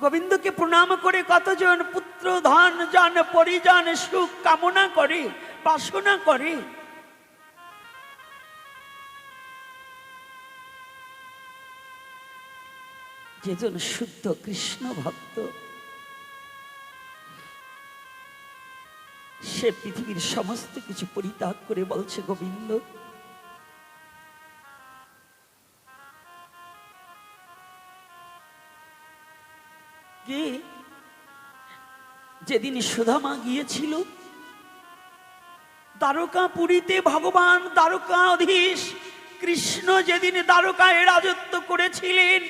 গোবিন্দকে প্রণাম করে কতজন পুত্র, ধন, জন, পরিজন, সুখ কামনা করে, বাসনা করে? যেজন শুদ্ধ কৃষ্ণ ভক্ত, সে পৃথিবীর সমস্ত কিছু পরিত্যাগ করে বলছে, গোবিন্দ যেদিন সুধামা গিয়েছিল দ্বারকাপুরীতে ভগবান দ্বারকা অধীশ কৃষ্ণ যেদিন দ্বারকায় রাজত্ব করেছিলেন,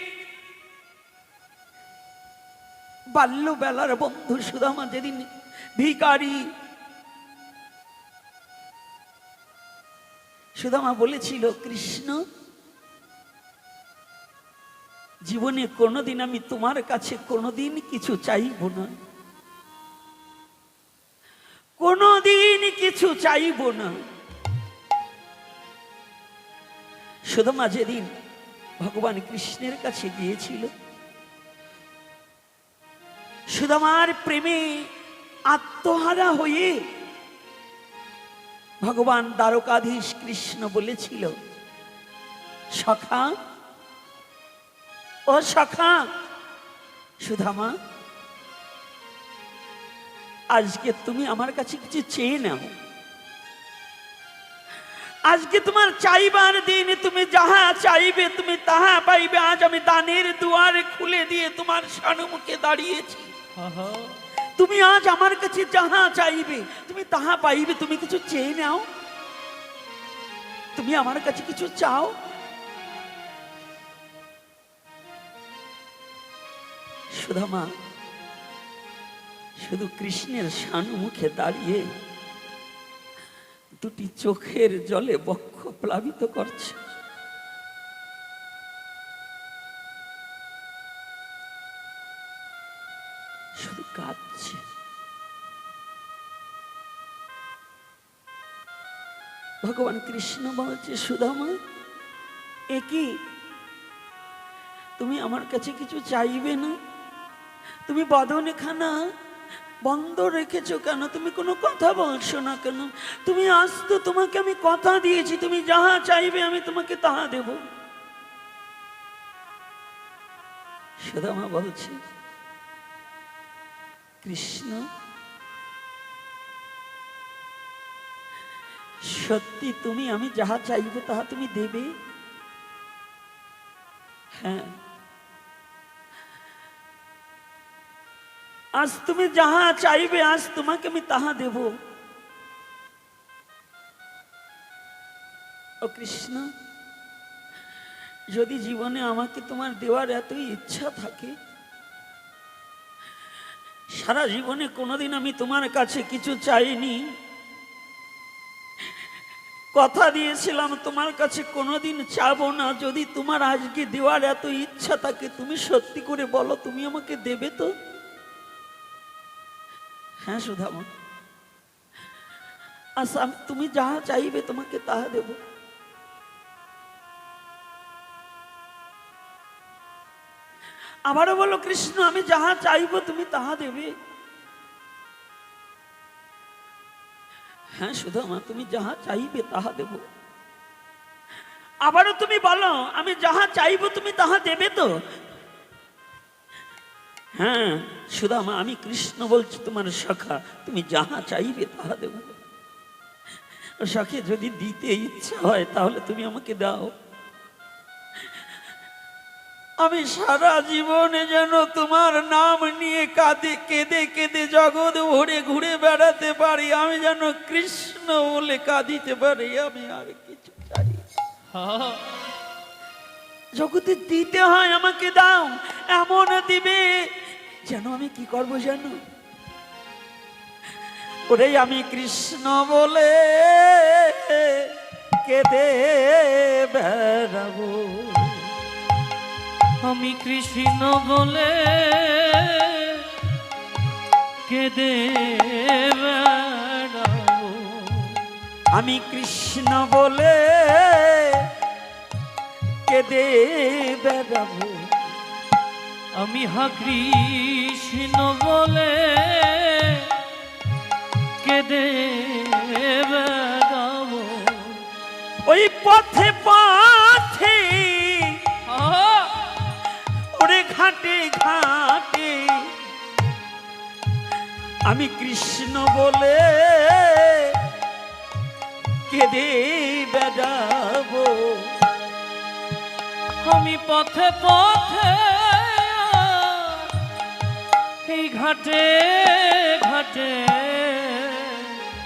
বাল্যবেলার বন্ধু সুদামা যেদিন ভিকারি সুদামা বলেছিল, কৃষ্ণ, জীবনে কোনোদিন আমি তোমার কাছে কোনোদিন কিছু চাইব না। কোনোদিন কিছু চাইব না। সুদামা যেদিন ভগবান কৃষ্ণের কাছে গিয়েছিল সুদামার প্রেমে আত্মহারা হয়ে ভগবান দ্বারকাধীশ কৃষ্ণ বলেছিল, সখা, ও সখা, সুধামা আজকে তুমি আমার কাছে কিছু চেয়ে নাও। আজকে তোমার চাইবার দিন তুমি যাহা চাইবে তুমি তাহা পাইবে। আজ আমি দানের দুয়ারে খুলে দিয়ে তোমার সানুমুখে দাঁড়িয়েছি। তুমি আজ আমার কাছে যাহা চাইবে তুমি তাহা পাইবে। তুমি কিছু চেয়ে নাও। তুমি আমার কাছে কিছু চাও। সুধামা শুধু কৃষ্ণের সানুমুখে দাঁড়িয়ে দুটি চোখের জলে বক্ষ প্লাবিত করছে। শুধু কাঁদছে। ভগবান কৃষ্ণ বলছে সুদামা একই তুমি আমার কাছে কিছু চাইবে না? তুমি বদনেখানা বন্ধ রেখেছো কেন? তুমি কোনো কথা বলছো না কেন? তুমি আজ তো তোমাকে আমি কথা দিয়েছি, তুমি যাহা চাইবে আমি তোমাকে তাহা দেব। সুদামা বলছে, কৃষ্ণ, সত্যি তুমি আমি যাহা চাইবে তাহা তুমি দেবে? হ্যাঁ। আজ তুমি যাহা চাইবে, আজ তোমাকে আমি তাহা দেব। ও কৃষ্ণ, যদি জীবনে আমাকে তোমার দেওয়ার এতই ইচ্ছা থাকে, সারা জীবনে কোনোদিন আমি তোমার কাছে কিছু চাইনি। কথা দিয়েছিলাম, তোমার কাছে কোনোদিন চাবো না। যদি তোমার আজকে দেওয়ার এত ইচ্ছা থাকে, তুমি সত্যি করে বলো, তুমি আমাকে দেবে তো? হ্যাঁ সুধামা। আমি- তুমি যাহা চাইবে তোমাকে তাহা দেব। আবারও বলো, কৃষ্ণ, আমি যাহা চাইব তুমি তাহা দেবে। হ্যাঁ সুধামা, তুমি যাহা চাইবে তাহা দেব। আবারও তুমি বলো, আমি যাহা চাইব তুমি তাহা দেবে তো? হ্যাঁ সুদামা, আমি কৃষ্ণ বলছি, তোমার সখা তুমি যাহা চাইবে তাহা দেব সখে যদি দিতে ইচ্ছা হয়, তাহলে তুমি আমাকে দাও আমি সারা জীবনে যেন তোমার নাম নিয়ে কাঁদে, কেঁদে কেঁদে জগৎ ভরে ঘুরে বেড়াতে পারি, আমি যেন কৃষ্ণ বলে কাঁদিতে পারি, আমি আর কিছু চাই। জগতে দিতে হয়, আমাকে দাও, এমন দিবে যেন আমি কি করব জানো? ওরে আমি কৃষ্ণ বলে কেঁদে বেড়াবো। আমি কৃষ্ণ বলে কেঁদে বেড়াবো। আমি কৃষ্ণ বলে কেঁদে বেড়াবো। আমি হা কৃষ্ণ বলে কেদে ওই পথে পথে ওরে ঘাটে ঘাটে আমি কৃষ্ণ বলে কেঁদে বেড়াবো। আমি পথে পথে এই ঘাটে ঘাটে।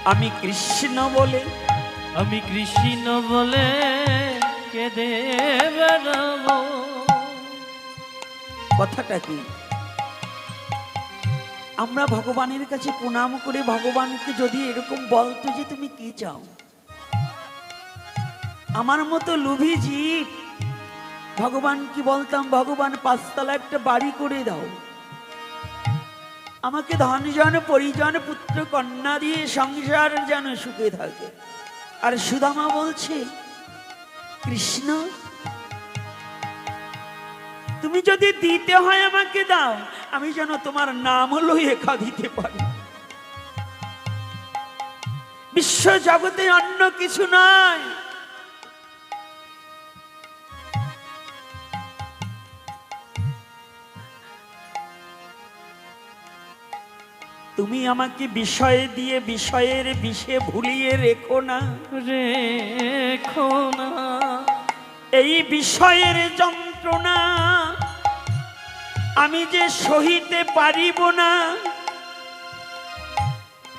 আমি কৃষ্ণ বলে আমি কৃষ্ণ বলে কেঁদে বেড়াবো। কথাটা কি? আমরা ভগবানের কাছে প্রণাম করে ভগবানকে যদি এরকম বলতো যে তুমি কি চাও? আমার মতো লোভী জীব ভগবান কি বলতাম? ভগবান পাঁচতলা একটা বাড়ি করে দাও। আমাকে ধনজন পরিজন, পুত্র, কন্যা দিয়ে সংসার যেন সুখে থাকে। আর সুদামা বলছে, কৃষ্ণ, তুমি যদি দিতে হয় আমাকে দাও, আমি যেন তোমার নাম লইয়ে দিতে পারি। বিশ্ব জগতে অন্য কিছু নয় তুমি আমাকে বিষয় দিয়ে বিষয়ের বিষে ভুলিয়ে রেখো না। রেখো না। এই বিষয়ের যন্ত্রণা আমি যে সহিতে পারিব না।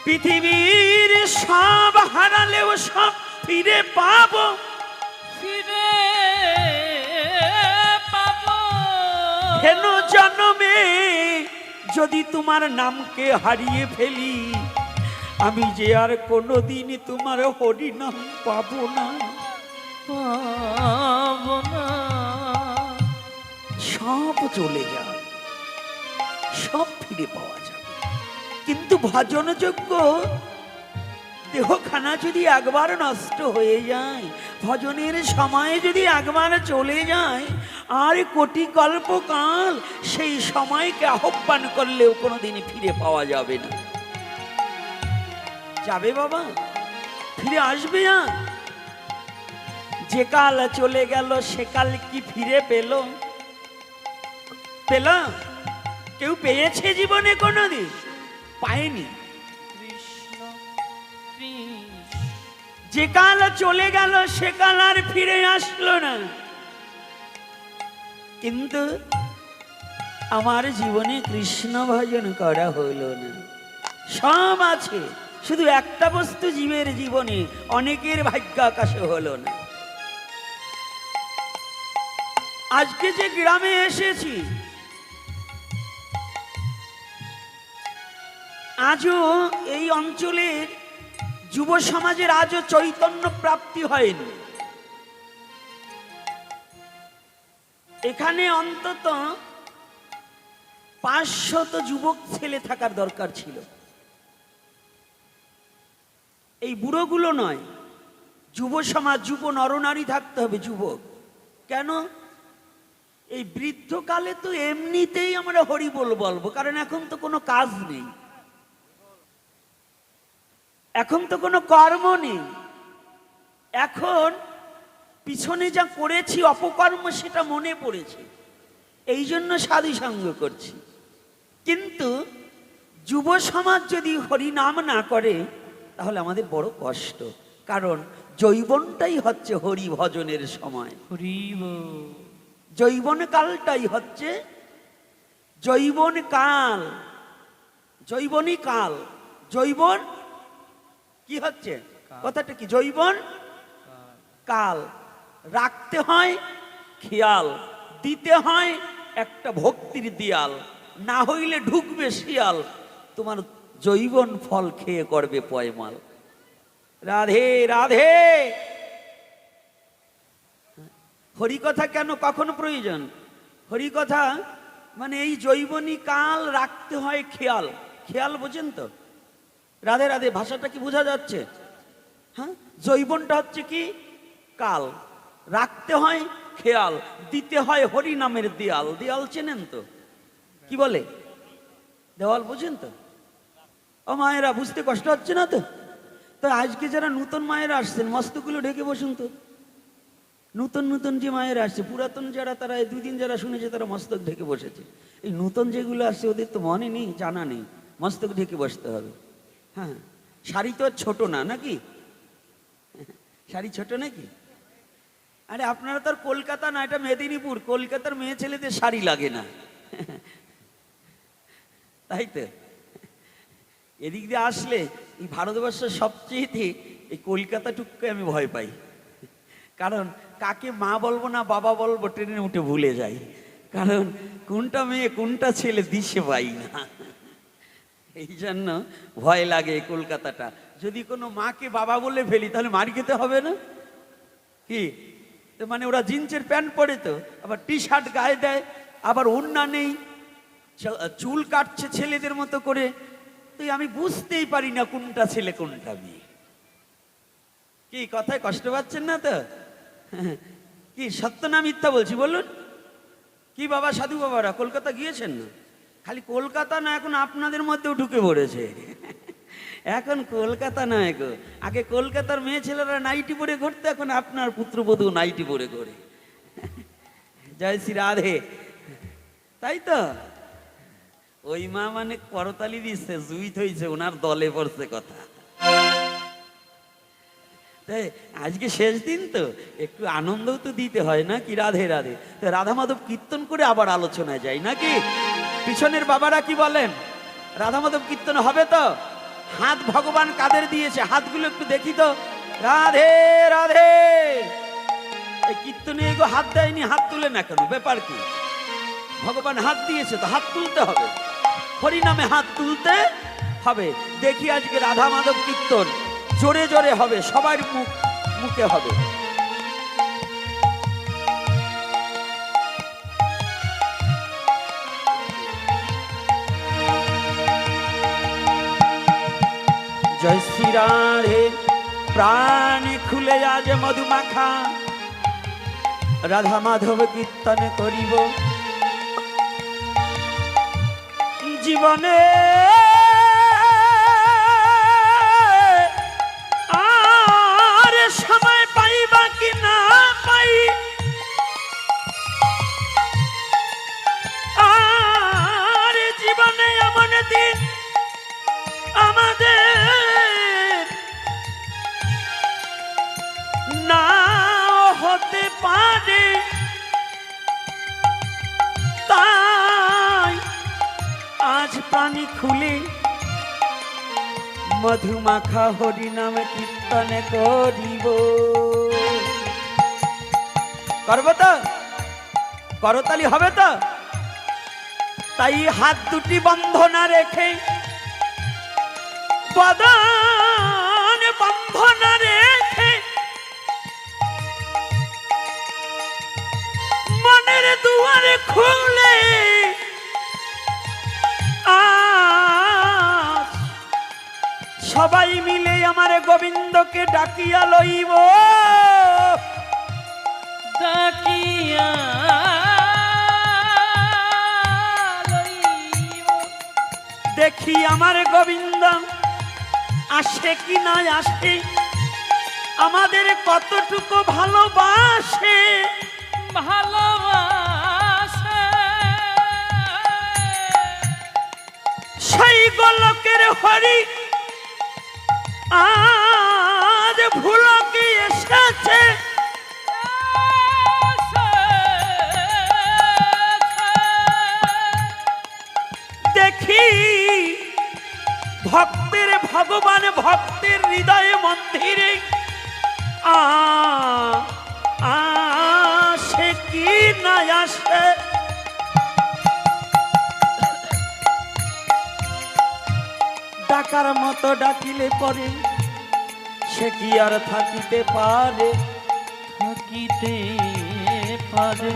পৃথিবীর সব হারালেও সব ফিরে পাবো। যদি তোমার নামকে হারিয়ে ফেলি আমি যে আর কোনোদিন তোমার হরিনাম পাবো না। পাবো না। সব চলে যায় সব ফিরে পাওয়া যাবে। কিন্তু ভজনযোগ্য দেহখানা যদি একবার নষ্ট হয়ে যায় ভজনের সময় যদি একবার চলে যায় আর কোটি কল্পকাল সেই সময়কে আহ্বান করলেও কোনোদিন ফিরে পাওয়া যাবে না। যাবে বাবা, ফিরে আসবে আর যে কাল চলে গেল, সে কাল কি ফিরে পেল? পেল? কেউ পেয়েছে জীবনে কোনোদিন? পায়নি। যে কাল চলে গেল, সে কাল আর ফিরে আসলো না। কিন্তু আমার জীবনে কৃষ্ণ ভজন করা হলো না। সব আছে, শুধু একটা বস্তু জীবের জীবনে অনেকের ভাগ্য আকাশে হলো না। আজকে যে গ্রামে এসেছি, আজও এই অঞ্চলের যুব সমাজের আজও চৈতন্য প্রাপ্তি হয়নি। এখানে অন্তত পাঁচশত যুবক ছেলে থাকার দরকার ছিল। এই বুড়োগুলো নয়, যুব সমাজ, যুব নরনারী থাকতে হবে যুবক। কেন? এই বৃদ্ধকালে তো এমনিতেই আমরা হরি বল বলব, কারণ এখন তো কোনো কাজ নেই। এখন তো কোনো কর্ম নেই। এখন পিছনে যা করেছি অপকর্ম সেটা মনে পড়েছে। এই জন্য সাধু সঙ্গ করছি। কিন্তু যুব সমাজ যদি হরি নাম না করে তাহলে আমাদের বড় কষ্ট। কারণ জৈবনটাই হচ্ছে হরি ভজনের সময়। জৈবন কালটাই হচ্ছে জৈবন কাল জৈবনী কাল জৈবন কি হচ্ছে? কথাটা কি? জৈবন কাল রাখতে হয়, খেয়াল। দিতে হয় একটা ভক্তির দিয়াল। না হইলে ঢুকবে শিয়াল। তোমার জৈবন ফল খেয়ে করবে পয়মাল। রাধে রাধে! হরিকথা কেন কখন প্রয়োজন? হরিকথা মানে এই জৈবনী কাল রাখতে হয় খেয়াল। খেয়াল বোঝেন তো? রাধে রাধে, ভাষাটা কি বোঝা যাচ্ছে? হ্যাঁ? জৈবনটা হচ্ছে কি? কাল। রাখতে হয় খেয়াল, দিতে হয় হরি নামের দেয়াল। দেয়াল চেনেন তো? কি বলে? দেওয়াল বোঝেন তো? ও মায়েরা, বুঝতে কষ্ট হচ্ছে না তো? তো আজকে যারা নতুন মায়েরা আসছেন মস্তগুলো ঢেকে বসুন তো। নতুন নতুন যে মায়েরা আসছে, পুরাতন যারা, তারা এই দুদিন যারা শুনেছে, তারা মস্তক ঢেকে বসেছে। এই নতুন যেগুলো আসছে, ওদের তো মনে নেই, জানা নেই। মস্তক ঢেকে বসতে হবে। হ্যাঁ শাড়ি তো ছোট না, নাকি? শাড়ি ছোট নাকি? আরে আপনারা তো আর কলকাতা না, এটা মেদিনীপুর। কলকাতার মেয়ে ছেলেদের শাড়ি লাগে না। তাই তো। এদিক দিয়ে আসলে এই ভারতবর্ষের সবচেয়েতে এই কলকাতাটুকুকে আমি ভয় পাই। কারণ কাকে মা বলব না বাবা বলব ট্রেনে উঠে ভুলে যাই। কারণ কোনটা মেয়ে, কোনটা ছেলে দিশে পাই না। এই জন্য ভয় লাগে কলকাতাটা। যদি কোনো মাকে বাবা বলে ফেলি, তাহলে মার খেতে হবে না? কি? তো মানে ওরা জিন্সের প্যান্ট পরে তো, আবার টি শার্ট গায়ে দেয়, আবার ওড়না নেই চুল কাটছে ছেলেদের মতো করে। তো আমি বুঝতেই পারি না কোনটা ছেলে, কোনটা মেয়ে। কি, কথায় কষ্ট পাচ্ছেন না তো? কি, সত্য না মিথ্যা বলছি, বলুন। কি বাবা, সাধু বাবারা, কলকাতা গিয়েছেন না? খালি কলকাতা না, এখন আপনাদের মধ্যেও ঢুকে পড়েছে। এখন কলকাতা নয় গো। আগে কলকাতার মেয়ে ছেলেরা নাইটি পরে ঘুরতে, এখন আপনার পুত্রবধূ নাইটি পরে ঘোরে। জয় শ্রী রাধে। তাই তো? ওই মা মানে করতালি দিচ্ছে জুইত হয়েছে ওনার দলে পড়ছে কথা। তাই আজকে শেষ দিন তো, একটু আনন্দও তো দিতে হয় না কি রাধে রাধে? তো, রাধা মাধব কীর্তন করে আবার আলোচনায় যাই নাকি? পিছনের বাবারা কি বলেন? রাধা মাধব কীর্তন হবে তো? হাত ভগবান কাদের দিয়েছে? হাতগুলো একটু দেখি তো। রাধে রাধে। এই কীর্তনে এগো হাত দেয়নি, হাত তুলে না কেন? ব্যাপার কি? ভগবান হাত দিয়েছে তো হাত তুলতে হবে। হরিনামে হাত তুলতে হবে। দেখি আজকে রাধা মাধব কীর্তন। জোরে জোরে হবে, সবার মুখ, মুখে হবে। জয় শ্রী প্রাণ খুলে আজ মধুমাখা। রাধা মাধব কীর্তন করিব। জীবনে প্রাণী খুলে মধুমাখা হরি নামে কীর্তনে করিব করব তো করতালি হবে তো তাই হাত দুটি বন্ধ না রেখে, বদন বন্ধ না রেখে, মনের দুয়ারে খুলে সবাই মিলে আমার গোবিন্দকে ডাকিয়া লইব। ডাকিয়া লইব। দেখি আমার গোবিন্দ আসে কি না আসে। আমাদের কতটুকু ভালোবাসে। ভালোবাসে। সেই গোলকের হরি আজ ভুলকে এসেছে? দেখি ভক্তের ভগবান ভক্তের হৃদয়ে মন্দিরে আ আসে কি না আসে? ডাকার মতো ডাকিলে পরে সে কি আর থাকিতে পারে? থাকিতে পারে।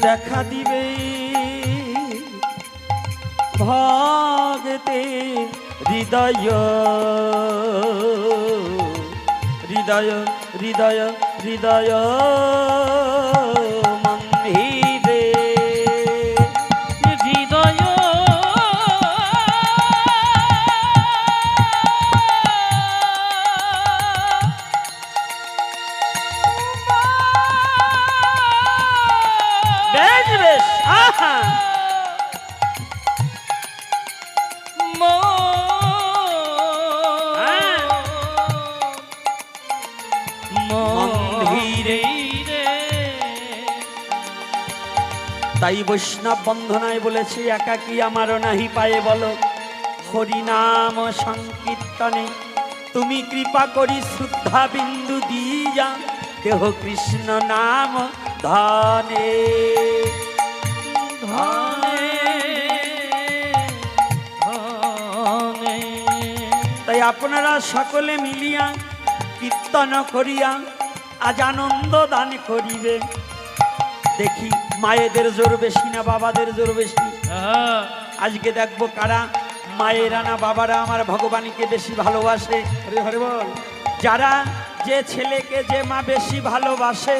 দেখা দিবে ভগতে হৃদয়। হৃদয় হৃদয় হৃদয়। বৈষ্ণব বন্ধনায় বলেছে, একাকি আমারও নাহি পায়ে বলো। হরিনাম সংকীর্তনে তুমি কৃপা করি, শ্রদ্ধা বিন্দু দিয়া দেহ কৃষ্ণ নাম ধনে। তাই আপনারা সকলে মিলিয়া কীর্তন করিয়া আজ আনন্দ দান করিবে। দেখি মায়েদের জোর বেশি না বাবাদের জোর বেশি? আজকে দেখব কারা? মায়েরা না বাবারা আমার ভগবানকে বেশি ভালোবাসে। যারা যে ছেলেকে যে মা বেশি ভালোবাসে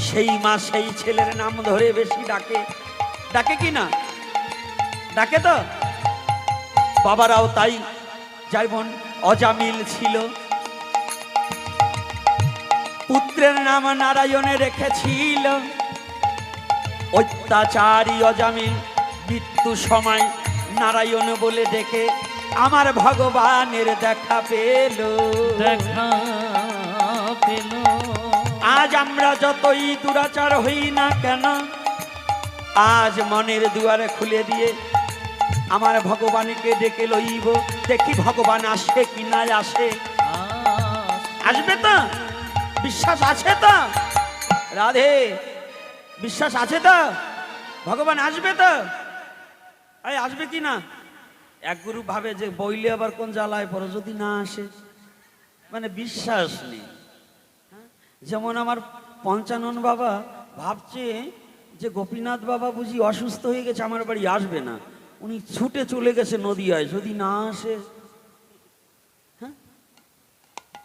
সেই মা সেই ছেলের নাম ধরে বেশি ডাকে। ডাকে কি না? ডাকে তো? বাবারাও তাই। যেমন অজামিল ছিল। পুত্রের নাম নারায়ণে রেখেছিল। অত্যাচারী অজামিল মৃত্যু সময় নারায়ণ বলে ডেকে আমার ভগবানের দেখা পেল। দেখা পেল। আজ আমরা যতই দুরাচার হই না কেন আজ মনের দুয়ারে খুলে দিয়ে আমার ভগবানকে ডেকে লইব। দেখি ভগবান আসে কি না আসে। আসবে তো? বিশ্বাস আছে তো? রাধে বিশ্বাস আছে তো? ভগবান আসবে তো? এই আসবে কি না? এক গুরু ভাবে যে বইলে আবার কোন জ্বালায় পড়ো, যদি না আসে। মানে বিশ্বাস নেই। হ্যাঁ? যেমন আমার পঞ্চানন বাবা ভাবছে যে গোপীনাথ বাবা বুঝি অসুস্থ হয়ে গেছে, আমার বাড়ি আসবে না। উনি ছুটে চলে গেছে নদিয়ায়, যদি না আসে। হ্যাঁ?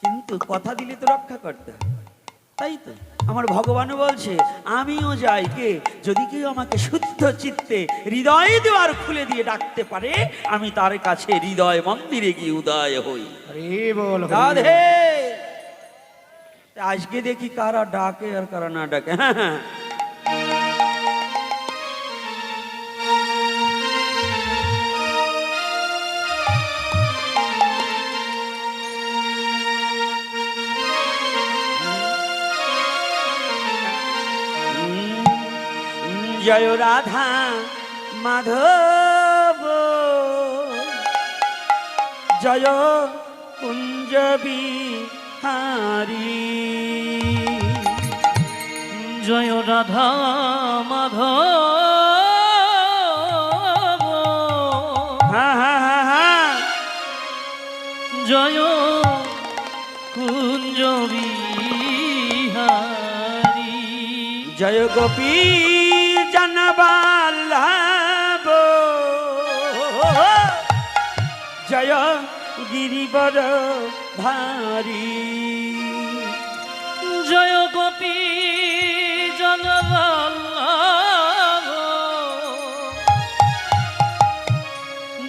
কিন্তু কথা দিলে তো রক্ষা করতে হয়। তাই তো? আমার ভগবানও বলছে আমিও যাই কে? যদি কেউ আমাকে শুদ্ধ চিত্তে হৃদয় দেওয়ার খুলে দিয়ে ডাকতে পারে আমি তার কাছে হৃদয় মন্দিরে গিয়ে উদয় হই। রাধে! আজকে দেখি কারা ডাকে আর কারা না ডাকে। হ্যাঁ হ্যাঁ জয় রাধা মাধব। জয় কুঞ্জবি বিহারী। জয় রাধা মাধব। জয় কুঞ্জ বিহারী। জয় গোপী। জনবাল্লাভ জয় গিরিবর ধারী জয় গোপী জনবল্লভ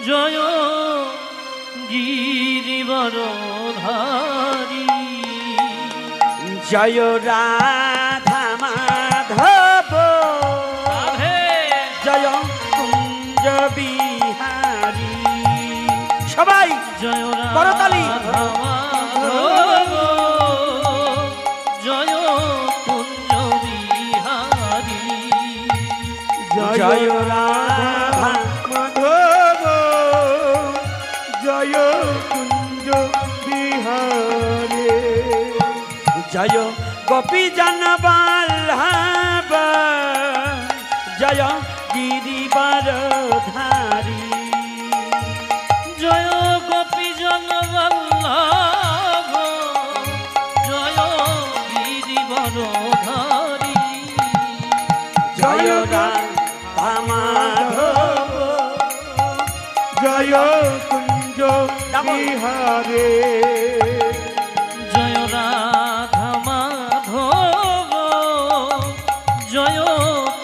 জয় গিরিবর গিরিবরধারী জয় রাধা জয় করতালি। জয় কুঞ্জ বিহারী জয় রাধা মাধব জয় কুঞ্জ বিহারে জয় গোপী জনবাল্লাভ জয় গিরিবর জয় কুঞ্জ বিহারে। জয় রাধা মাধব। জয়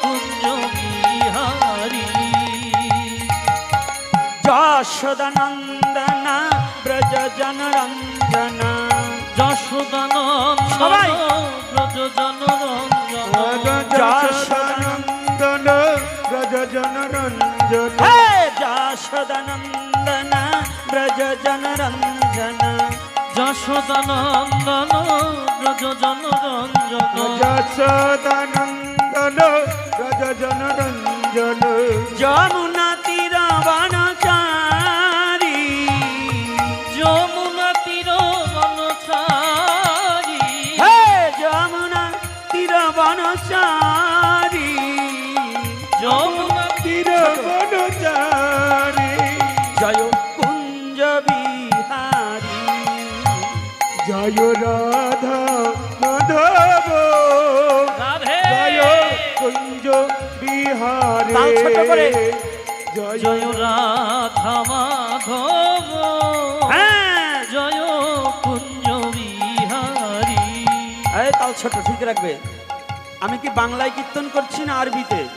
কুঞ্জ বিহারী। যশোদানন্দনা ব্রজ জনরঞ্জনা যশোদানন্দ সবাই। ব্রজ জন রঞ্জন যশোদানন্দন ব্রজ জন রঞ্জন যশোদানন্দন ব্রজ জন রঞ্জন যমুন জয় রাধা মাধব। রাধে। জয় কুঞ্জ বিহারে। তাল ছোট করে। জয় জয় রাধা মাধব। হ্যাঁ। জয় কুঞ্জ বিহারী। এই তাল ছোট ঠিক রাখবে। আমি কি বাংলায় কীর্তন করছি না আরবিতে?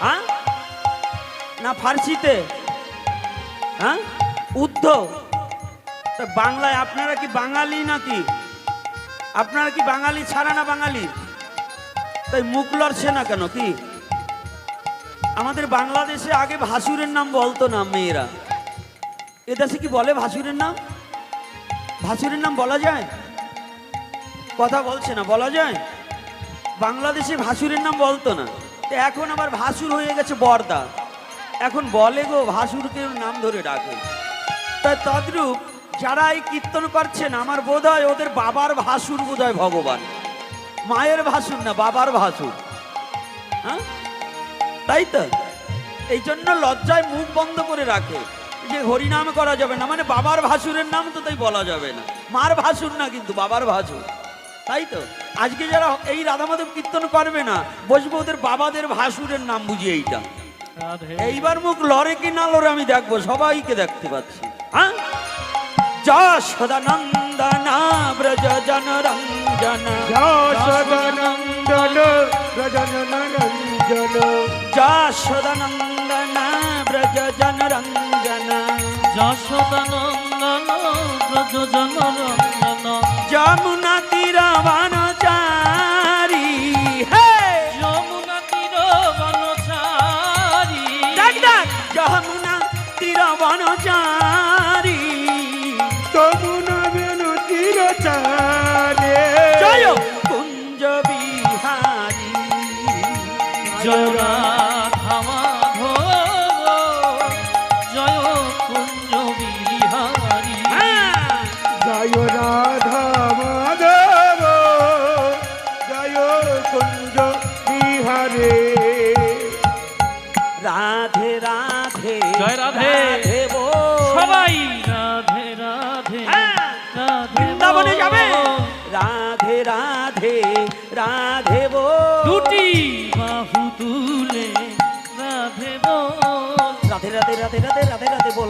হ্যাঁ? না ফার্সিতে? হ্যাঁ? উদ্ধ। তা বাংলায় আপনারা কি বাঙালি নাকি? আপনারা কি বাঙালি ছাড়া না বাঙালি? তাই মুখ লড়ছে না কেন কি? আমাদের বাংলাদেশে আগে ভাসুরের নাম বলতো না মেয়েরা। এদেশে কি বলে ভাসুরের নাম? ভাসুরের নাম বলা যায়? কথা বলছে না, বলা যায়? বাংলাদেশে ভাসুরের নাম বলতো না। তো এখন আবার ভাসুর হয়ে গেছে বর্দা। এখন বলে গো ভাসুরকে নাম ধরে ডাকে। তাই তদ্রূপ যারা এই কীর্তন করছেন আমার বোধ হয় ওদের বাবার ভাসুর বোধ হয় ভগবান। মায়ের ভাসুর না বাবার ভাসুর। হ্যাঁ? তাই তো? এই জন্য লজ্জায় মুখ বন্ধ করে রাখে। যে হরিনাম করা যাবে না মানে বাবার ভাসুরের নাম তো তাই বলা যাবে না। মার ভাসুর না কিন্তু বাবার ভাসুর। তাই তো? আজকে যারা এই রাধামাধব কীর্তন করবে না বসবো ওদের বাবাদের ভাসুরের নাম বুঝি এইটা। এইবার মুখ লড়ে কি না লড়ে আমি দেখব সবাইকে দেখতে পাচ্ছি। হ্যাঁ? যশোদানন্দন ব্রজ জন রঞ্জন। যশোদানন্দন ব্রজ জন রঞ্জন। যশোদানন্দন ব্রজ জন রঞ্জন। যশোদানন্দন ব্রজ জন রঞ্জন। যমুনা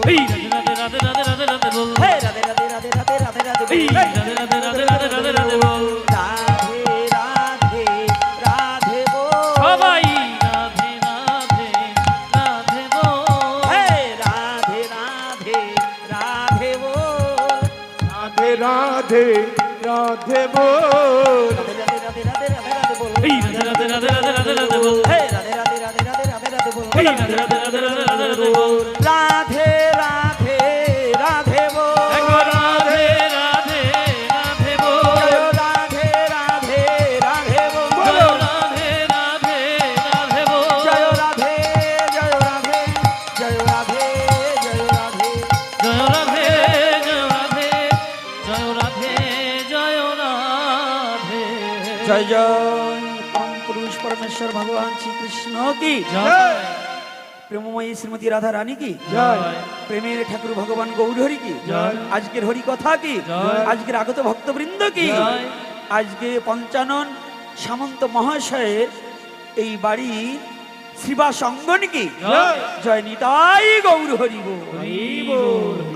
Pira, জয়। পুরুষ পরমেশ্বর ভগবান শ্রীকৃষ্ণ কি? প্রেমময়ী শ্রীমতী রাধা রানী কি প্রেমের ঠাকুর ভগবান গৌর হরি কি আজকের হরি কথা কি আজকের আগত ভক্তবৃন্দ কি? আজকে পঞ্চানন সামন্ত মহাশয়ের এই বাড়ি শ্রীবা সঙ্গন কি? জয়। নিতাই গৌর হরি বল। হরি বল।